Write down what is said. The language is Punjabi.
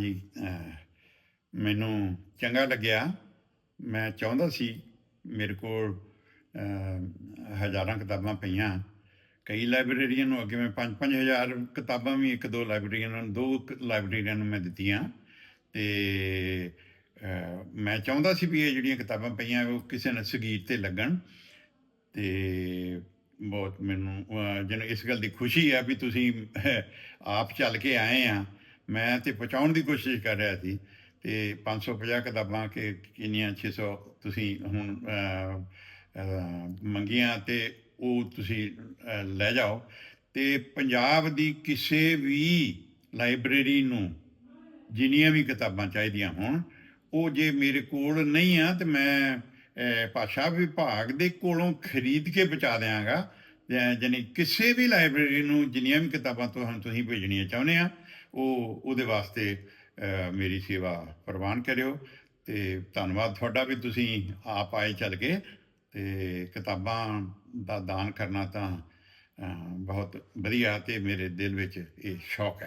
ਜੀ ਮੈਨੂੰ ਚੰਗਾ ਲੱਗਿਆ। ਮੈਂ ਚਾਹੁੰਦਾ ਸੀ ਮੇਰੇ ਕੋਲ ਹਜ਼ਾਰਾਂ ਕਿਤਾਬਾਂ ਪਈਆਂ। ਕਈ ਲਾਇਬ੍ਰੇਰੀਆਂ ਨੂੰ ਅੱਗੇ ਮੈਂ 5-5000 ਕਿਤਾਬਾਂ ਵੀ ਇੱਕ ਦੋ ਲਾਇਬ੍ਰੇਰੀਆਂ ਨੂੰ ਦੋ ਲਾਇਬ੍ਰੇਰੀਆਂ ਨੂੰ ਮੈਂ ਦਿੱਤੀਆਂ। ਤੇ ਮੈਂ ਚਾਹੁੰਦਾ ਸੀ ਵੀ ਇਹ ਜਿਹੜੀਆਂ ਕਿਤਾਬਾਂ ਪਈਆਂ ਉਹ ਕਿਸੇ ਨਾ ਸਗੀਤ ਤੇ ਲੱਗਣ। ਤੇ ਬਹੁਤ ਮੈਨੂੰ ਅਹ, ਜਿਹਨੂੰ ਇਸ ਗੱਲ ਦੀ ਖੁਸ਼ੀ ਹੈ ਵੀ ਤੁਸੀਂ ਆਪ ਚੱਲ ਕੇ ਆਏ ਆ। ਮੈਂ ਤੇ ਪਹੁੰਚਾਉਣ ਦੀ ਕੋਸ਼ਿਸ਼ ਕਰ ਰਿਹਾ ਸੀ ਤੇ 550 ਕਿਤਾਬਾਂ ਕਿ ਕਿੰਨੀਆਂ 600 ਤੁਸੀਂ ਹੁਣ ਮੰਗੀਆਂ ਤੇ ਉਹ ਤੁਸੀਂ ਲੈ ਜਾਓ। ਤੇ ਪੰਜਾਬ ਦੀ ਕਿਸੇ ਵੀ ਲਾਇਬ੍ਰੇਰੀ ਨੂੰ ਜਿੰਨੀਆਂ ਵੀ ਕਿਤਾਬਾਂ ਚਾਹੀਦੀਆਂ ਹੋਣ, ਉਹ ਜੇ ਮੇਰੇ ਕੋਲ ਨਹੀਂ ਆ ਤੇ ਮੈਂ ਭਾਸ਼ਾ ਵਿਭਾਗ ਦੇ ਕੋਲੋਂ ਖਰੀਦ ਕੇ ਪਹੁੰਚਾ ਦਿਆਂਗਾ। ਯਾਨੀ ਕਿਸੇ ਵੀ ਲਾਇਬ੍ਰੇਰੀ ਨੂੰ ਜਿੰਨੀਆਂ ਵੀ ਕਿਤਾਬਾਂ ਤੁਹਾਨੂੰ ਤੁਸੀਂ ਭੇਜਣੀਆਂ ਚਾਹੁੰਦੇ ਆ, ਉਹ, ਉਹਦੇ ਵਾਸਤੇ ਮੇਰੀ ਸੇਵਾ ਪ੍ਰਵਾਨ ਕਰਿਓ ਤੇ ਧੰਨਵਾਦ ਤੁਹਾਡਾ ਵੀ ਤੁਸੀਂ ਆਪ ਆਏ ਚੱਲ ਕੇ ਤੇ ਕਿਤਾਬਾਂ ਦਾ ਦਾਨ ਕਰਨਾ ਤਾਂ ਬਹੁਤ ਵਧੀਆ ਤੇ ਮੇਰੇ ਦਿਲ ਵਿੱਚ ਇਹ ਸ਼ੌਕ ਹੈ।